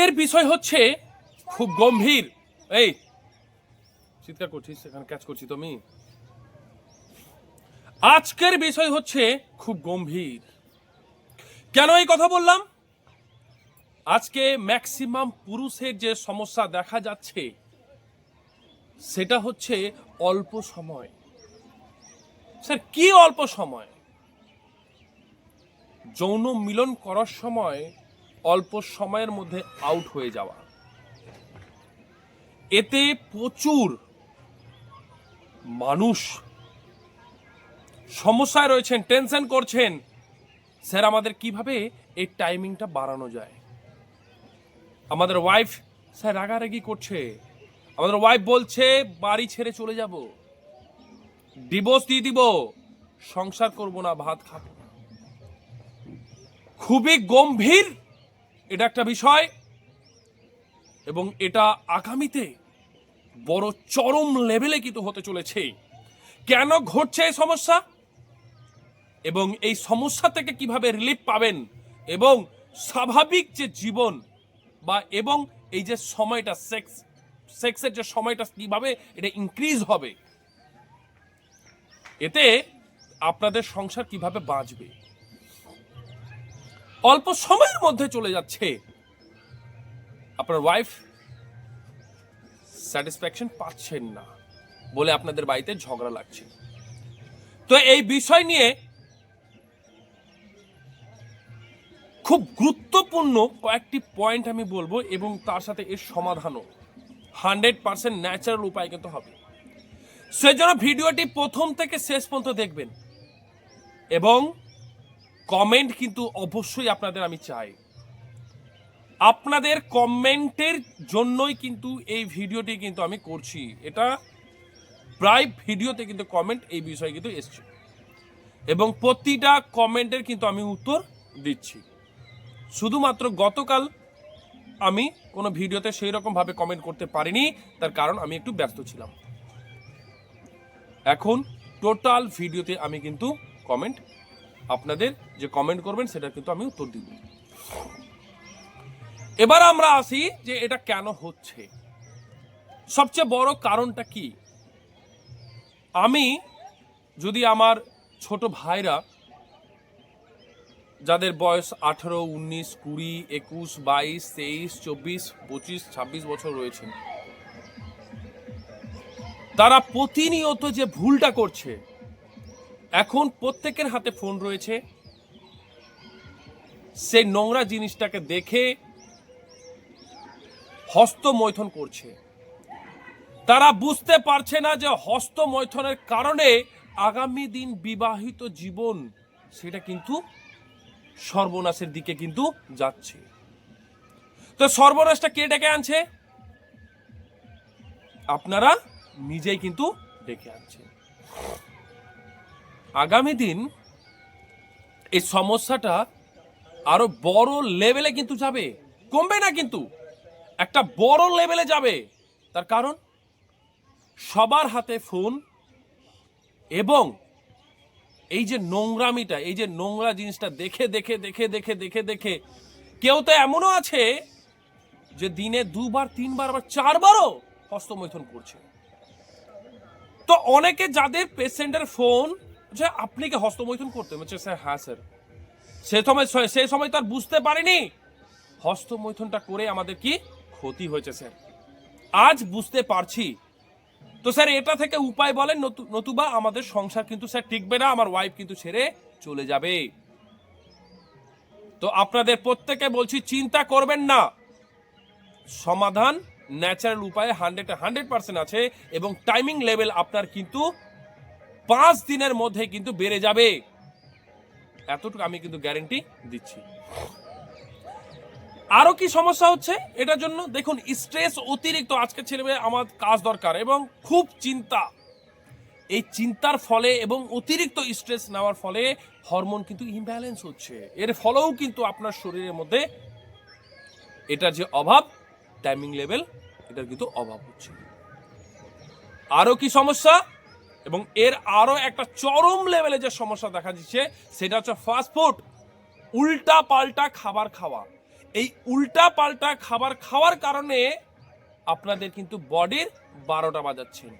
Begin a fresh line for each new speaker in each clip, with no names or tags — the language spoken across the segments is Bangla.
আজকের বিষয় হচ্ছে খুব গম্ভীর। এই, চিৎকার করছিস, এখানে ক্যাচ করছি তো আমি। আজকের বিষয় হচ্ছে খুব গম্ভীর। কেন এই কথা বললাম? আজকে ম্যাক্সিমাম পুরুষের যে সমস্যা দেখা যাচ্ছে, সেটা হচ্ছে অল্প সময়। স্যার, কি অল্প সময়? যৌন মিলন করার সময় অল্প সময়ের মধ্যে আউট হয়ে যাওয়া। এতে প্রচুর মানুষ সমস্যায় রয়েছেন টেনশন করছেন। স্যার, আমাদের কীভাবে এই টাইমিংটা বাড়ানো যায়? আমাদের ওয়াইফ স্যার, রাগারাগি করছে। আমাদের ওয়াইফ বলছে, বাড়ি ছেড়ে চলে যাব। ডিভোর্স দিয়ে দিব। সংসার করব না, ভাত খাব খুবই গম্ভীর এটা একটা বিষয়, এবং এটা আগামীতে বড় চরম লেভেলে কিন্তু হতে চলেছে। কেন ঘটছে এই সমস্যা? এবং এই সমস্যা থেকে কীভাবে রিলিফ পাবেন? এবং স্বাভাবিক যে জীবন বা এবং এই যে সময়টা সেক্স সেক্সের যে সময়টা কীভাবে এটা ইনক্রিজ হবে, এতে আপনাদের সংসার কীভাবে বাঁচবে? অল্প সময়ের মধ্যে চলে যাচ্ছে। আপনার ওয়াইফ স্যাটিসফ্যাকশন পাচ্ছেন না বলে আপনাদের বাড়িতে ঝগড়া লাগছে। তো এই বিষয় নিয়ে খুব গুরুত্বপূর্ণ কয়েকটি পয়েন্ট আমি বলব এবং তার সাথে এর সমাধানও। হান্ড্রেড পার্সেন্ট ন্যাচারাল উপায় কিন্তু হবে। সেজন্য ভিডিওটি প্রথম থেকে শেষ পর্যন্ত দেখবেন এবং কমেন্ট কিন্তু অবশ্যই আপনাদের আমি চাই। আপনাদের কমেন্টের জন্যই কিন্তু এই ভিডিওটি কিন্তু আমি করছি। এটা প্রায় ভিডিওতে কিন্তু কমেন্ট এই বিষয়ে কিন্তু এসছে। এবং প্রতিটা কমেন্টের কিন্তু আমি উত্তর দিচ্ছি। শুধুমাত্র গতকাল আমি কোনো ভিডিওতে সেই রকমভাবে কমেন্ট করতে পারিনি, তার কারণ আমি একটু ব্যস্ত ছিলাম। এখন টোটাল ভিডিওতে আমি কিন্তু কমেন্ট আপনাদের যে কমেন্ট করবেন সেটা কিন্তু আমি উত্তর দিব। এবার আমরা আসি যে এটা কেন হচ্ছে। সবচেয়ে বড় কারণটা কি? আমি যদি আমার ছোট ভাইরা, যাদের বয়স আঠারো, উনিশ, কুড়ি, একুশ, বাইশ, তেইশ, চব্বিশ, পঁচিশ, ছাব্বিশ বছর রয়েছেন তারা প্রতিনিয়ত যে ভুলটা করছে এখন প্রত্যেকের হাতে ফোন রয়েছে। সেই নোংরা জিনিসটাকে দেখে হস্তমৈথন করছে। তারা বুঝতে পারছে না যে হস্তমৈথনের কারণে আগামী দিন বিবাহিত জীবন সেটা কিন্তু সর্বনাশের দিকে কিন্তু যাচ্ছে। তো সর্বনাশটা কে ডেকে আনছে? আপনারা নিজেই কিন্তু ডেকে আনছেন। আগামী দিন এই সমস্যাটা আরও বড় লেভেলে কিন্তু যাবে। কমবে না কিন্তু। একটা বড় লেভেলে যাবে। তার কারণ, সবার হাতে ফোন এবং এই যে নোংরামিটা, এই যে নোংরা জিনিসটা দেখে দেখে দেখে দেখে দেখে দেখে, কেউ তো এমনও আছে যে দিনে দুবার, তিনবার, আবার চারবারও হস্তমৈথন করছে। তো অনেকে যাদের পেশেন্টের ফোন যে আপনি কি হস্তমৈথুন করতে বলছে স্যার হ্যাঁ স্যার। সে সময় সে সময় তো আর বুঝতে পারিনি। হস্তমৈথুনটা করে আমাদের কি ক্ষতি হয়েছে, স্যার। আজ বুঝতে পারছি। তো, স্যার, এটা থেকে উপায় বলেন নতুবা আমাদের সংসার কিন্তু, স্যার, টিকবে না, আমার ওয়াইফ কিন্তু ছেড়ে চলে যাবে। তো আপনাদের প্রত্যেকে বলছি, চিন্তা করবেন না। সমাধান ন্যাচারাল উপায়ে হান্ড্রেড হান্ড্রেড পার্সেন্ট আছে এবং টাইমিং লেভেল আপনার কিন্তু পাঁচ দিনের মধ্যে কিন্তু বেড়ে যাবে। এতটুকু আমি কিন্তু গ্যারেন্টি দিচ্ছি। আরও কি সমস্যা হচ্ছে? এটার জন্য দেখুন স্ট্রেস অতিরিক্ত আজকে ছেলেমেয়ে আমার কাজ দরকার এবং খুব চিন্তা। এই চিন্তার ফলে এবং অতিরিক্ত স্ট্রেস নেওয়ার ফলে হরমোন কিন্তু ইমব্যালেন্স হচ্ছে। এর ফলেও কিন্তু আপনার শরীরের মধ্যে এটা যে অভাব টাইমিং লেভেল এটার কিন্তু অভাব হচ্ছে। আরও কি সমস্যা? এবং এর আরও একটা চরম লেভেলে যে সমস্যা দেখা দিচ্ছে, সেটা হচ্ছে ফাস্টফুড উল্টা পাল্টা খাবার খাওয়া। এই উল্টা পাল্টা খাবার খাওয়ার কারণে আপনাদের কিন্তু বডির বারোটা বাজাচ্ছেন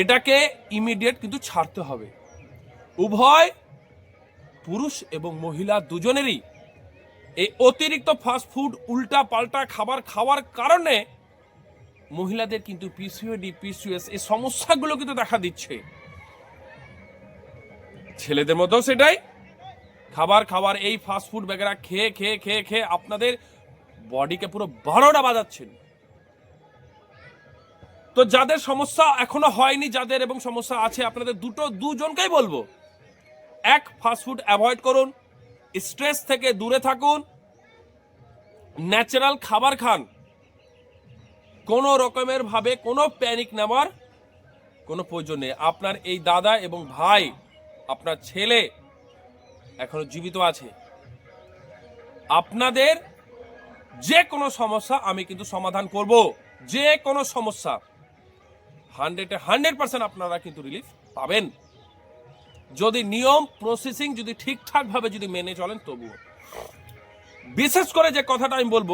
এটাকে ইমিডিয়েট কিন্তু ছাড়তে হবে। উভয় পুরুষ এবং মহিলা দুজনেরই এই অতিরিক্ত ফাস্টফুড উল্টা পাল্টা খাবার খাওয়ার কারণে মহিলাদের কিন্তু পিসিওডি পিসিওএস এই সমস্যাগুলো কিন্তু দেখা দিচ্ছে। ছেলেদের মধ্যেও সেটাই। খাবার খাবার এই ফাস্ট ফুড বেগেরা খেয়ে খেয়ে খেয়ে খেয়ে আপনাদের বডিকে পুরো বারোটা বাজাচ্ছেন। তো যাদের সমস্যা এখনও হয়নি, যাদের এবং সমস্যা আছে, আপনাদের দুটো, দুজনকেই বলব। এক ফাস্টফুড অ্যাভয়েড করুন স্ট্রেস থেকে দূরে থাকুন ন্যাচারাল খাবার খান। কোনো রকমের ভাবে কোনো প্যানিক নেওয়ার কোনো প্রয়োজন নেই। আপনার এই দাদা এবং ভাই, আপনার ছেলে এখনও জীবিত আছে। আপনাদের যে কোনো সমস্যা আমি কিন্তু সমাধান করব। যে কোনো সমস্যা হান্ড্রেডে হান্ড্রেড পার্সেন্ট আপনারা কিন্তু রিলিফ পাবেন। যদি নিয়ম প্রসেসিং যদি ঠিকঠাকভাবে যদি মেনে চলেন তবুও। বিশেষ করে যে কথাটা আমি বলব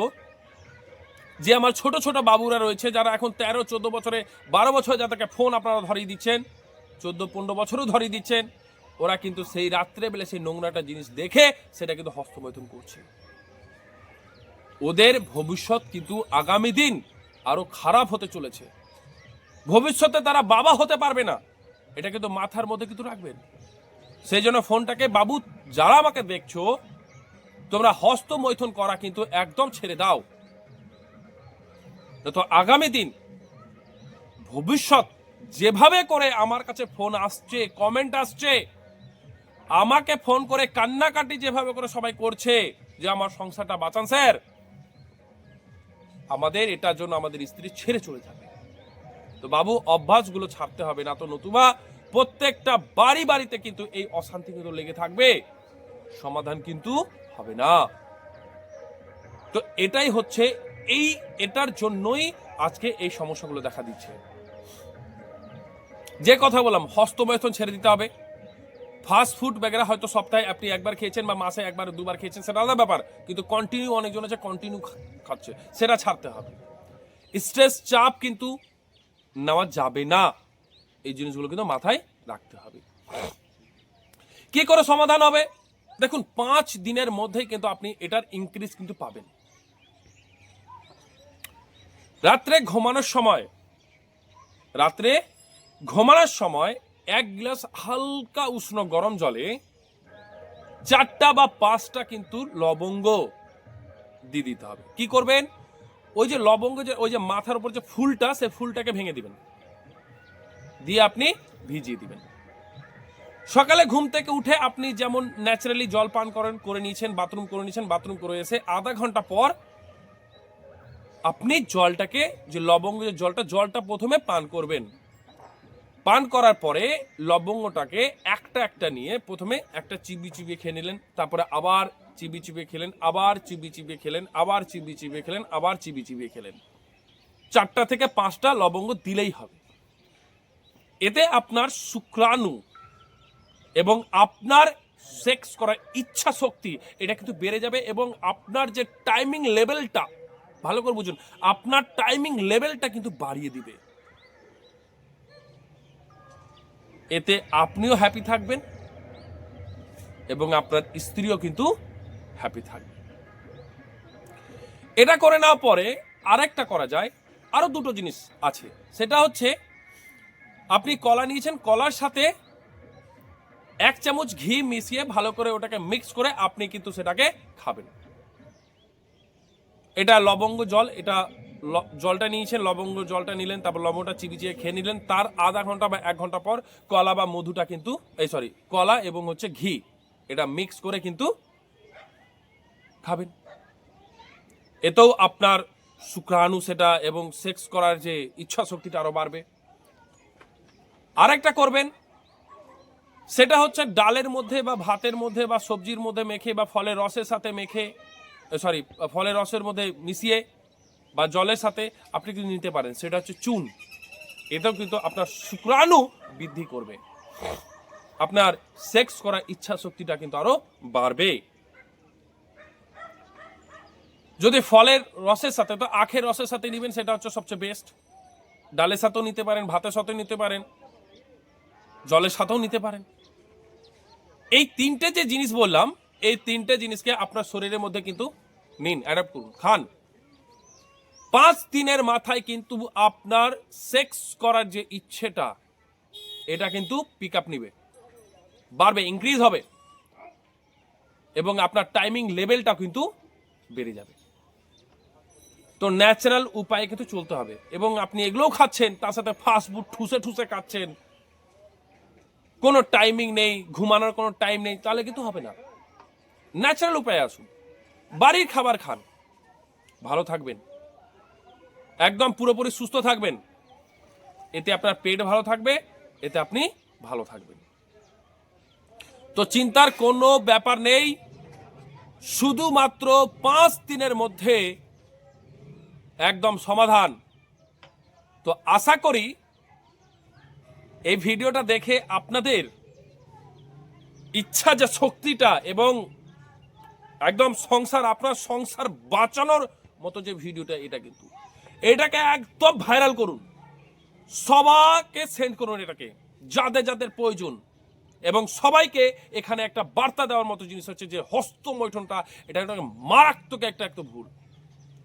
যে আমার ছোট ছোট বাবুরা রয়েছে, যারা এখন তেরো, চোদ্দ বছরে, বারো বছরে যাদেরকে ফোন আপনারা ধরিয়ে দিচ্ছেন। চোদ্দ, পনেরো বছরও ধরিয়ে দিচ্ছেন। ওরা কিন্তু সেই রাত্রে বেলে সেই নোংরাটা জিনিস দেখে সেটা কিন্তু হস্তমৈথুন করছে। ওদের ভবিষ্যৎ কিন্তু আগামী দিন আরও খারাপ হতে চলেছে। ভবিষ্যতে তারা বাবা হতে পারবে না। এটা কিন্তু মাথার মধ্যে কিন্তু রাখবেন। সেই জন্য ফোনটাকে, বাবু, যারা আমাকে দেখছ, তোমরা হস্তমৈথুন করা কিন্তু একদম ছেড়ে দাও। তো আগামী দিন ভবিষ্যৎ যেভাবে করে আমার কাছে ফোন আসছে কমেন্ট আসছে, আমাকে ফোন করে কান্নাকাটি যেভাবে করে সবাই করছে যে আমার সংসারটা বাঁচান স্যার, আমাদের এটার জন্য আমাদের স্ত্রী ছেড়ে চলে যাবে। তো বাবু, অভ্যাসগুলো ছাড়তে হবে না তো নতুবা প্রত্যেকটা বাড়ি বাড়িতে কিন্তু এই অশান্তি কিন্তু লেগে থাকবে, সমাধান কিন্তু হবে না। তো এটাই হচ্ছে এই এটার জন্যই আজকে এই সমস্যাগুলো দেখা দিচ্ছে। যে কথা বললাম, হস্তমৈথুন ছেড়ে দিতে হবে। ফাস্ট ফুড বেগেরা হয়তো সপ্তাহে আপনি একবার খেয়েছেন বা মাসে একবার, দুবার খেয়েছেন, সেটা আলাদা ব্যাপার। কিন্তু কন্টিনিউ অনেকজন আছে কন্টিনিউ খাচ্ছে। সেটা ছাড়তে হবে। স্ট্রেস চাপ কিন্তু নেওয়া যাবে না। এই জিনিসগুলো কিন্তু মাথায় রাখতে হবে। কি করে সমাধান হবে? দেখুন, পাঁচ দিনের মধ্যেই কিন্তু আপনি এটার ইনক্রিজ কিন্তু পাবেন। রাত্রে ঘুমানোর সময়। রাত্রে ঘুমানোর সময় এক গ্লাস হালকা উষ্ণ গরম জলে চারটা বা পাঁচটা কিন্তু লবঙ্গ দিয়ে দিতে হবে। কি করবেন? ওই যে লবঙ্গ যে, ওই যে মাথার উপর যে ফুলটা সে ফুলটাকে ভেঙে দিবেন। দিয়ে আপনি ভিজিয়ে দিবেন। সকালে ঘুম থেকে উঠে আপনি যেমন ন্যাচারালি জল পান করেন, করে নিয়েছেন, বাথরুম করে নিয়েছেন, বাথরুম করে এসে আধা ঘণ্টা পর আপনি জলটাকে, যে লবঙ্গ, যে জলটা জলটা প্রথমে পান করবেন। পান করার পরে লবঙ্গটাকে একটা একটা নিয়ে প্রথমে একটা চিবি চিবিয়ে খেয়ে নিলেন, তারপরে আবার চিবি চিবিয়ে খেলেন, আবার চিবি চিবিয়ে খেলেন, আবার চিবি চিবিয়ে খেলেন, আবার চিবি চিবিয়ে খেলেন। চারটা থেকে পাঁচটা লবঙ্গ দিলেই হবে। এতে আপনার শুক্রাণু এবং আপনার সেক্স করার ইচ্ছা শক্তি এটা কিন্তু বেড়ে যাবে এবং আপনার যে টাইমিং লেভেলটা ভালো করে বুঝুন, আপনার টাইমিং লেভেলটা কিন্তু বাড়িয়ে দিবে। এতে আপনিও হ্যাপি থাকবেন এবং আপনার স্ত্রীও কিন্তু হ্যাপি থাকবে। এটা করে নেওয়ার পরে আরেকটা করা যায়, আরও দুটো জিনিস আছে। সেটা হচ্ছে, আপনি কলা নিয়েছেন, কলার সাথে এক চামচ ঘি মিশিয়ে ভালো করে ওটাকে মিক্স করে আপনি কিন্তু সেটাকে খাবেন। এটা লবঙ্গ জল, এটা জলটা নিয়েছেন, লবঙ্গ জলটা নিলেন, তারপর লবঙ্গটা চিবিচিয়ে খেয়ে নিলেন, তার আধা ঘণ্টা বা এক ঘণ্টা পর কলা বা মধুটা কিন্তু, এই সরি কলা এবং হচ্ছে ঘি, এটা মিক্স করে কিন্তু খাবেন। এতেও আপনার শুক্রাণু, সেটা এবং সেক্স করার যে ইচ্ছা শক্তিটা আরও বাড়বে। আরেকটা করবেন, সেটা হচ্ছে ডালের মধ্যে বা ভাতের মধ্যে বা সবজির মধ্যে মেখে বা ফলের রসের সাথে মেখে সরি ফলের রসের মধ্যে মিশিয়ে বা জলের সাথে আপনি কিন্তু নিতে পারেন। সেটা হচ্ছে চুন। এটাও কিন্তু আপনার শুক্রাণু বৃদ্ধি করবে। আপনার সেক্স করার ইচ্ছা শক্তিটা কিন্তু আরও বাড়বে। যদি ফলের রসের সাথে, তো আখের রসের সাথে নেবেন, সেটা হচ্ছে সবচেয়ে বেস্ট ডালের সাথেও নিতে পারেন, ভাতের সাথেও নিতে পারেন, জলের সাথেও নিতে পারেন। এই তিনটে যে জিনিস বললাম এই তিনটে জিনিসকে আপনার শরীরের মধ্যে কিন্তু নিন, অ্যাডাপ্ট করুন, খান। পাঁচ দিনের মাথায় কিন্তু আপনার সেক্স করার যে ইচ্ছেটা, এটা কিন্তু পিক আপ নিবে। বাড়বে ইনক্রিজ হবে। এবং আপনার টাইমিং লেভেলটা কিন্তু বেড়ে যাবে। তো ন্যাচারাল উপায়ে কিন্তু চলতে হবে। এবং আপনি এগুলোও খাচ্ছেন, তার সাথে ফাস্ট ফুড ঠুসে ঠুসে খাচ্ছেন। কোনো টাইমিং নেই, ঘুমানোর কোনো টাইম নেই, তাহলে কিন্তু হবে না। ন্যাচারাল উপায়ে আসুন। বাড়ির খাবার খান। ভালো থাকবেন। একদম পুরোপুরি সুস্থ থাকবেন। এতে আপনার পেট ভালো থাকবে, এতে আপনি ভালো থাকবেন। তো চিন্তার কোনো ব্যাপার নেই। শুধুমাত্র পাঁচ দিনের মধ্যে একদম সমাধান। তো আশা করি এই ভিডিওটা দেখে আপনাদের ইচ্ছা যে শক্তিটা এবং একদম সংসার, আপনার সংসার বাঁচানোর মতো যে ভিডিওটা, এটা কিন্তু। এটাকে একদম ভাইরাল করুন। সবাকে সেন্ড করুন এটাকে, যাদের যাদের প্রয়োজন। এবং সবাইকে এখানে একটা বার্তা দেওয়ার মতো জিনিস হচ্ছে যে, হস্তমৈথনটা, এটা একটা মারাত্মক একটা একটা ভুল।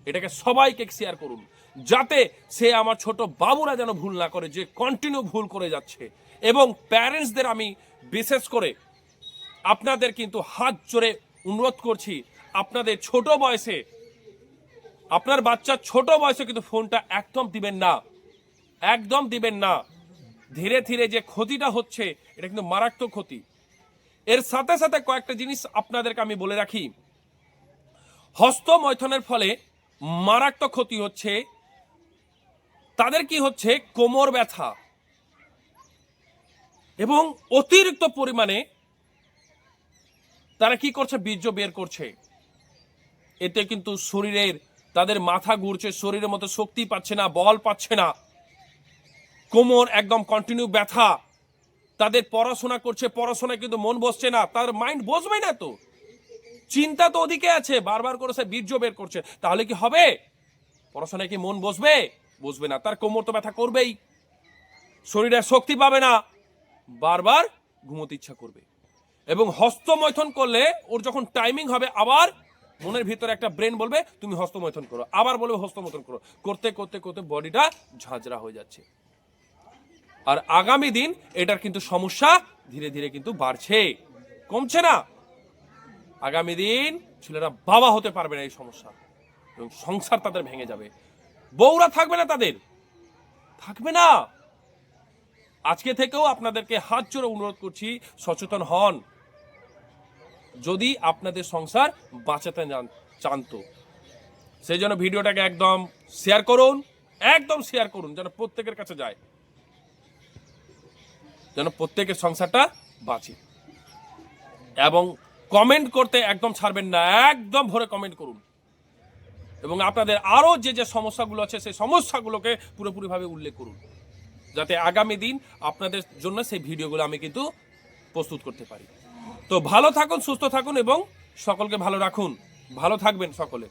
এটাকে সবাইকে শেয়ার করুন, যাতে সে আমার ছোট বাবুরা যেন ভুল না করে, যে কন্টিনিউ ভুল করে যাচ্ছে। এবং প্যারেন্টসদের আমি বিশেষ করে, আপনাদের কিন্তু হাত জোরে অনুরোধ করছি, আপনাদের ছোট বয়সে, আপনার বাচ্চা ছোট বয়সে কিন্তু ফোনটা একদম দিবেন না, একদম দিবেন না। ধীরে ধীরে যে ক্ষতিটা হচ্ছে, এটা কিন্তু মারাত্মক ক্ষতি। এর সাথে সাথে কয়েকটা জিনিস আপনাদেরকে আমি বলে রাখি। হস্তমৈথনের ফলে মারাত্মক ক্ষতি হচ্ছে। তাদের কি হচ্ছে? কোমর ব্যথা। এবং অতিরিক্ত পরিমাণে তারা কি করছে? বীর্য বের করছে। এতে কিন্তু শরীরের, তাদের মাথা ঘুরছে, শরীরের মতো শক্তি পাচ্ছে না, বল পাচ্ছে না। কোমর একদম কন্টিনিউ ব্যথা। তাদের পড়াশোনা করছে, পড়াশোনায় কিন্তু মন বসছে না, তার মাইন্ড বসবে না তো। চিন্তা তো ওদিকে আছে, বারবার করে সে বীর্য বের করছে। তাহলে কি হবে? পড়াশোনায় কি মন বসবে? বসবে না, তার কোমর তো ব্যথা করবেই। শরীরে শক্তি পাবে না, বারবার ঘুমোতে ইচ্ছা করবে। এবং হস্তমৈথন করলে ওর যখন টাইমিং হবে আবার মনের ভিতরে একটা ব্রেন বলবে, তুমি হস্তমৈথন করো। আবার বলবে, হস্তমৈথন করো। করতে করতে করতে বডিটা ঝাঁঝরা হয়ে যাচ্ছে। আর আগামী দিন এটার কিন্তু সমস্যা ধীরে ধীরে কিন্তু বাড়ছে। কমছে না। আগামী দিন ছেলেরা বাবা হতে পারবে না এই সমস্যা। এবং সংসার তাদের ভেঙে যাবে। বউরা থাকবে না তাদের। থাকবে না। আজকে থেকেও আপনাদেরকে হাত জোরে অনুরোধ করছি, সচেতন হন। যদি আপনাদের সংসার বাঁচাতে চান- তো সেই জন্য ভিডিওটাকে একদম শেয়ার করুন, একদম শেয়ার করুন, যেন প্রত্যেকের কাছে যায়। যেন প্রত্যেকের সংসারটা বাঁচে। এবং কমেন্ট করতে একদম ছাড়বেন না, একদম ভরে কমেন্ট করুন। এবং আপনাদের আরও যে যে সমস্যাগুলো আছে, সেই সমস্যাগুলোকে পুরোপুরিভাবে উল্লেখ করুন। যাতে আগামী দিন আপনাদের জন্য সেই ভিডিওগুলো আমি কিন্তু প্রস্তুত করতে পারি। তো ভালো থাকুন সুস্থ থাকুন এবং সকলকে ভালো রাখুন। ভালো থাকবেন সকলে।